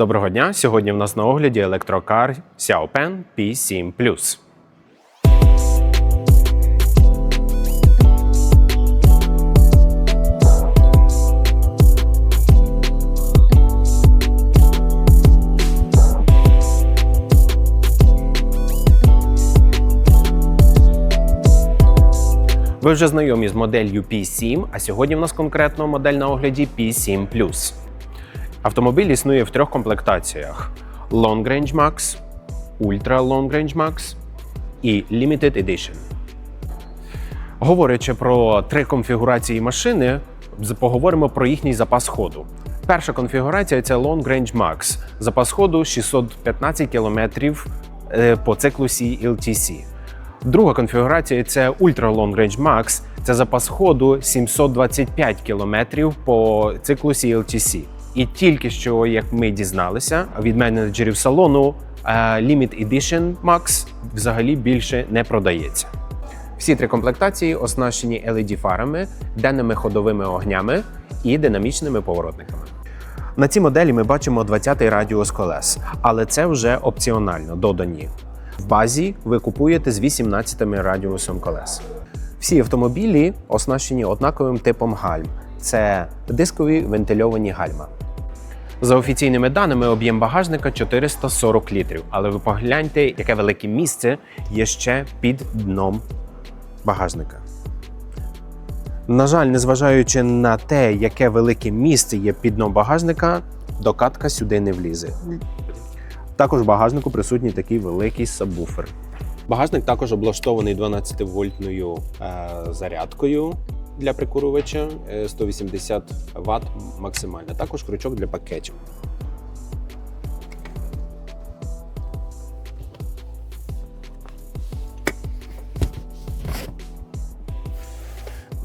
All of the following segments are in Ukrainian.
Доброго дня! Сьогодні в нас на огляді електрокар Xiaopen P7 Plus. Ви вже знайомі з моделлю P7, а сьогодні в нас конкретно модель на огляді P7 Plus. Автомобіль існує в трьох комплектаціях: Long Range Max, Ultra Long Range Max і Limited Edition. Говорячи про три конфігурації машини, поговоримо про їхній запас ходу. Перша конфігурація це Long Range Max. Запас ходу 615 км е, по циклу CLTC. Друга конфігурація це Ultra Long Range Max. Це запас ходу 725 км по циклу CLTC. І тільки що, як ми дізналися від менеджерів салону, е, Limit Edition Max взагалі більше не продається. Всі три комплектації оснащені LED-фарами, денними ходовими огнями і динамічними поворотниками. На цій моделі ми бачимо 20-й радіус колес, але це вже опціонально додані. В базі ви купуєте з 18 радіусом колес. Всі автомобілі оснащені однаковим типом гальм. Це дискові вентильовані гальма. За офіційними даними, об'єм багажника 440 літрів, але ви погляньте, яке велике місце є ще під дном багажника. На жаль, незважаючи на те, яке велике місце є під дном багажника, докатка сюди не влізе. Також в багажнику присутній такий великий сабвуфер. Багажник також облаштований 12-вольтною е, зарядкою для прикурювача, е, 180 Вт максимально. Також крючок для пакетів.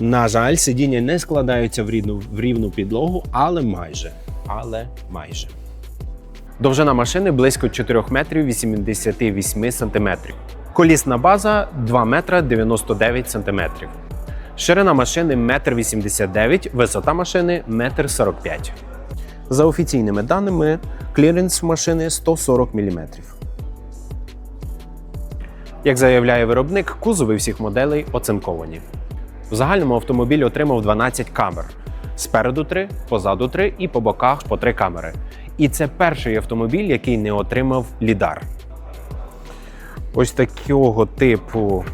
На жаль, сидіння не складаються в рівну, в рівну підлогу, але майже. Але майже. Довжина машини близько 4 метрів 88 сантиметрів. Колісна база 2 метра 99 сантиметрів. Ширина машини 1,89 м, висота машини 1,45 м. За офіційними даними, кліренс машини 140 мм. Як заявляє виробник, кузови всіх моделей оцинковані. В загальному автомобіль отримав 12 камер. Спереду 3, позаду 3 і по боках по 3 камери. І це перший автомобіль, який не отримав лідар. Ось такого типу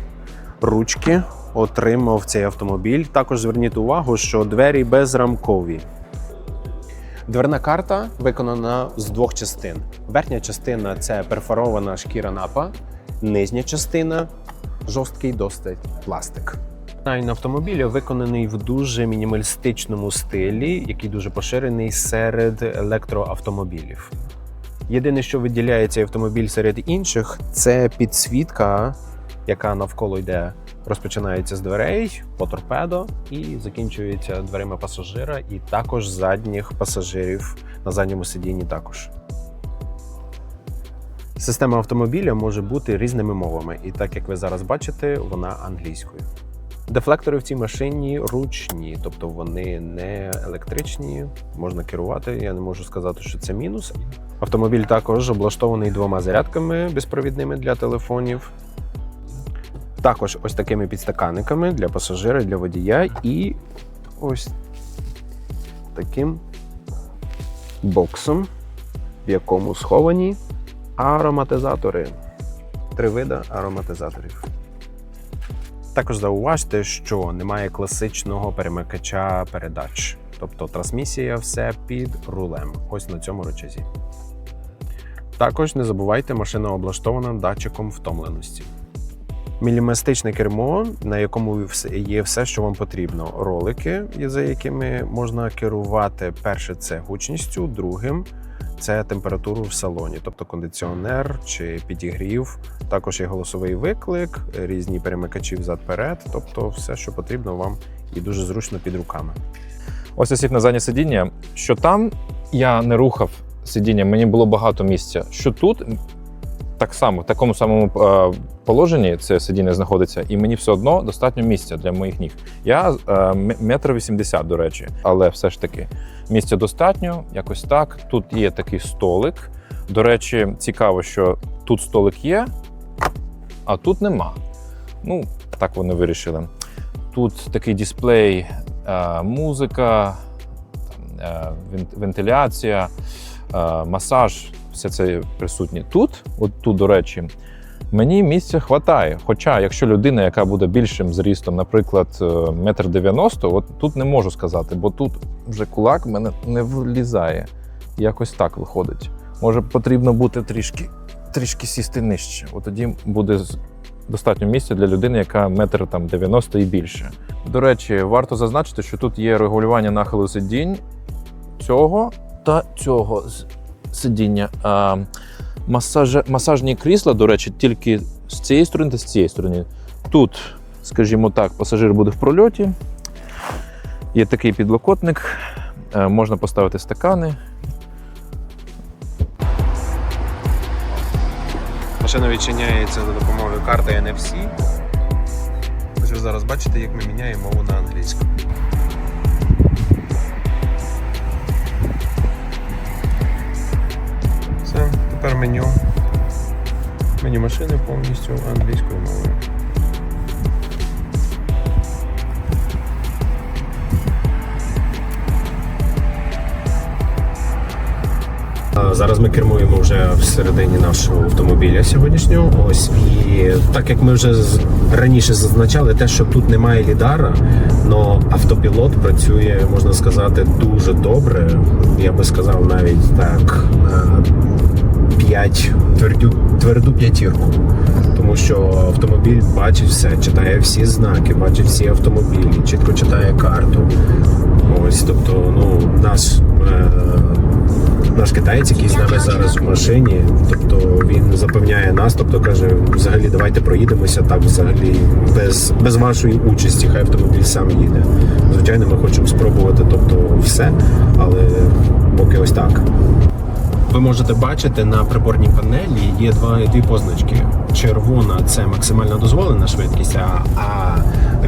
ручки отримав цей автомобіль. Також зверніть увагу, що двері безрамкові. Дверна карта виконана з двох частин. Верхня частина це перфорована шкіра напа, нижня частина жорсткий досить пластик. Дизайн автомобіля виконаний в дуже мінімалістичному стилі, який дуже поширений серед електроавтомобілів. Єдине, що виділяє цей автомобіль серед інших, це підсвітка, яка навколо йде, розпочинається з дверей по торпедо і закінчується дверима пасажира, і також задніх пасажирів на задньому сидінні також. Система автомобіля може бути різними мовами, і так як ви зараз бачите, вона англійською. Дефлектори в цій машині ручні, тобто вони не електричні, можна керувати. Я не можу сказати, що це мінус. Автомобіль також облаштований двома зарядками безпровідними для телефонів. Також ось такими підстаканниками для пасажира, для водія, і ось таким боксом, в якому сховані ароматизатори. Три вида ароматизаторів. Також зауважте, що немає класичного перемикача передач, тобто трансмісія все під рулем, ось на цьому рычазі. Також не забувайте, машина облаштована датчиком втомленості. Мінімалістичне кермо, на якому є все, що вам потрібно. Ролики, за якими можна керувати. Перше це гучністю, другим це температуру в салоні, тобто кондиціонер чи підігрів. Також є голосовий виклик, різні перемикачі взад-перед, тобто все, що потрібно вам і дуже зручно під руками. Ось я на заднє сидіння. Що там я не рухав сидіння, мені було багато місця. Що тут так само, в такому самому е, положенні це сидіння знаходиться, і мені все одно достатньо місця для моїх ніг. Я е, метр вісімдесят, до речі, але все ж таки місця достатньо, якось так. Тут є такий столик. До речі, цікаво, що тут столик є, а тут нема. Ну, так вони вирішили. Тут такий дисплей, е, музика, вентиляція, масаж, все це присутнє тут. От тут, до речі, мені місця вистачає. Хоча, якщо людина, яка буде більшим зрістом, наприклад, е, метр дев'яносто, от тут не можу сказати, бо тут вже кулак мене не влізає. Якось так виходить. Може, потрібно бути трішки, трішки сісти нижче. От тоді буде достатньо місця для людини, яка метр там 90 і більше. До речі, варто зазначити, що тут є регулювання нахилу сидінь цього та цього сидіння. А, масаж... Масажні крісла, до речі, тільки з цієї сторони та з цієї сторони. Тут, скажімо так, пасажир буде в прольоті. Є такий підлокотник, е, можна поставити стакани. Машина відчиняється за допомогою карти NFC. Ось ви зараз бачите, як ми міняємо мову на англійську. Тепер меню. Меню машини повністю англійською мовою. Зараз ми кермуємо вже всередині нашого автомобіля сьогоднішнього. Ось і так як ми вже раніше зазначали, те, що тут немає лідара, але автопілот працює, можна сказати, дуже добре. Я би сказав навіть так. Е, П'ять твердю, тверду п'ятірку. Тому що автомобіль бачить все, читає всі знаки, бачить всі автомобілі, чітко читає карту. Ось, тобто, ну, наш е, наш китаєць, який з нами зараз в машині, тобто він запевняє нас, тобто каже, взагалі давайте проїдемося так, взагалі без, без вашої участі, хай автомобіль сам їде. Звичайно, ми хочемо спробувати, тобто все, але поки ось так. Ви можете бачити на приборній панелі є два дві позначки. Червона це максимальна дозволена швидкість, а, а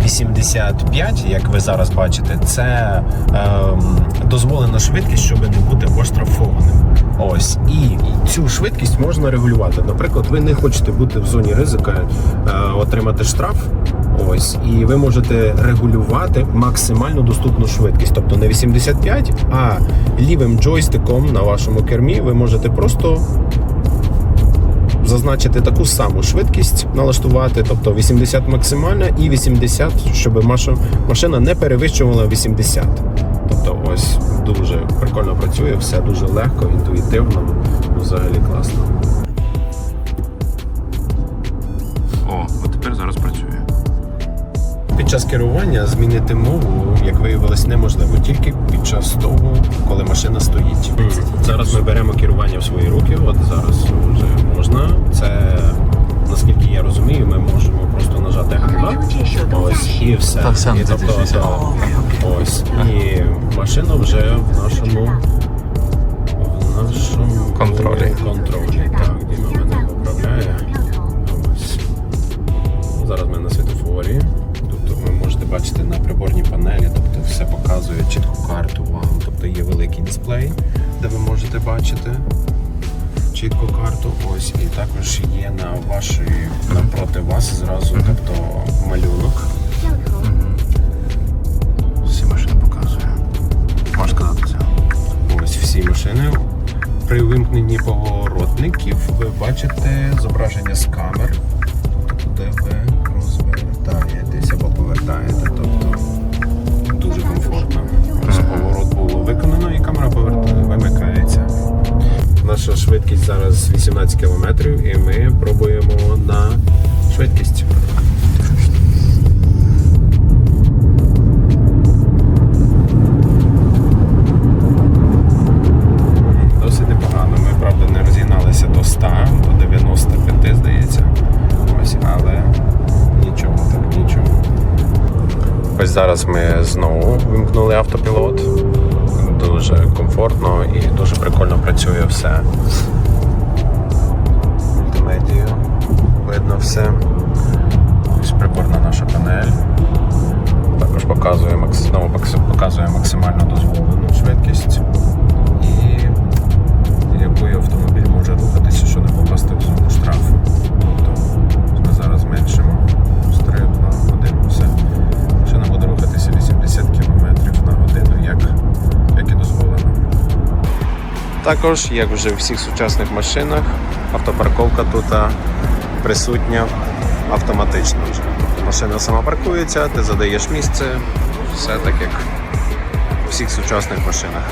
85, як ви зараз бачите, це ем, дозволена швидкість, щоб не бути оштрафованим. Ось і цю швидкість можна регулювати. Наприклад, ви не хочете бути в зоні ризика, е, отримати штраф. Ось, і ви можете регулювати максимально доступну швидкість, тобто не 85, а лівим джойстиком на вашому кермі ви можете просто зазначити таку саму швидкість, налаштувати, тобто 80 максимальна і 80, щоб машина не перевищувала 80. Тобто, ось дуже прикольно працює, все дуже легко, інтуїтивно, взагалі класно. О, от тепер зараз працює. Під час керування змінити мову, як виявилось, неможливо тільки під час того, коли машина стоїть. Зараз ми беремо керування в свої руки. От зараз вже можна. Це наскільки я розумію, ми можемо просто нажати гальма. Ось і все. І, тобто, ось і машина вже в нашому в нашому Контролі. контролі. Так, Діма мене поправляє. Ось. Зараз ми на світофорі. Ви бачити на приборній панелі, тобто все показує чітку карту вам. Тобто є великий дисплей, де ви можете бачити чітку карту. Ось і також є на вашій напроти вас зразу, тобто малюнок. Всі машини показує. Можна сказати це. Ось всі машини. При вимкненні поворотників ви бачите зображення з камер, де ви зараз ми знову вимкнули автопілот. Дуже комфортно і дуже прикольно працює все. мультимедію. Видно все. Ось приборна наша панель. Також показує, знову показує максимально дозволену швидкість. Також, як вже в всіх сучасних машинах, автопарковка тут присутня автоматично машина сама паркується, ти задаєш місце, все так як у всіх сучасних машинах.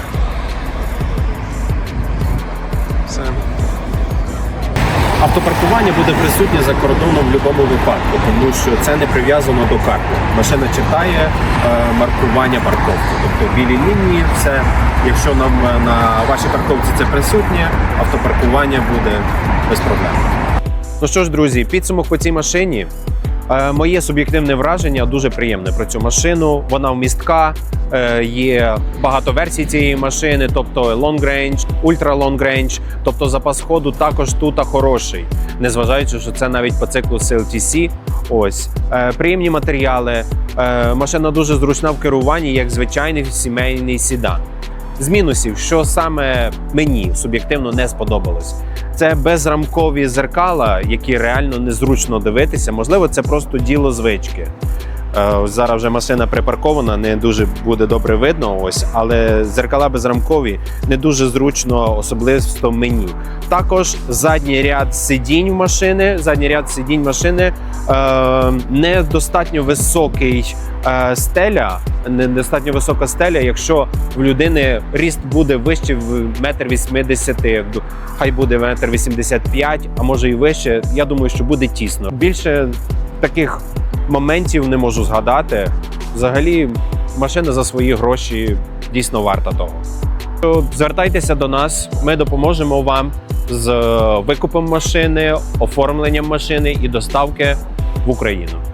Автопаркування буде присутнє за кордоном в будь-якому випадку, тому що це не прив'язано до карти. Машина читає е, маркування парковки. Тобто білі лінії, все. Якщо нам е, на вашій парковці це присутнє, автопаркування буде без проблем. Ну що ж, друзі, підсумок по цій машині. Е, Моє суб'єктивне враження дуже приємне про цю машину. Вона вмістка, є багато версій цієї машини, тобто long range, ultra long range, тобто запас ходу також тут хороший, незважаючи, що це навіть по циклу CLTC. Ось Е, приємні матеріали. Е, Машина дуже зручна в керуванні, як звичайний сімейний сідан. З мінусів, що саме мені суб'єктивно не сподобалось, це безрамкові зеркала, які реально незручно дивитися. Можливо, це просто діло звички. Е, Зараз вже машина припаркована, не дуже буде добре видно. Ось, але зеркала безрамкові не дуже зручно, особливо мені. Також задній ряд сидінь машини, задній ряд сидінь машини е, недостатньо високий е, стеля, недостатньо висока стеля, якщо в людини ріст буде вище в метр вісімдесят, хай буде метр вісімдесят п'ять, а може і вище. Я думаю, що буде тісно. Більше таких моментів не можу згадати. Взагалі, машина за свої гроші дійсно варта того. Звертайтеся до нас, ми допоможемо вам з викупом машини, оформленням машини і доставки в Україну.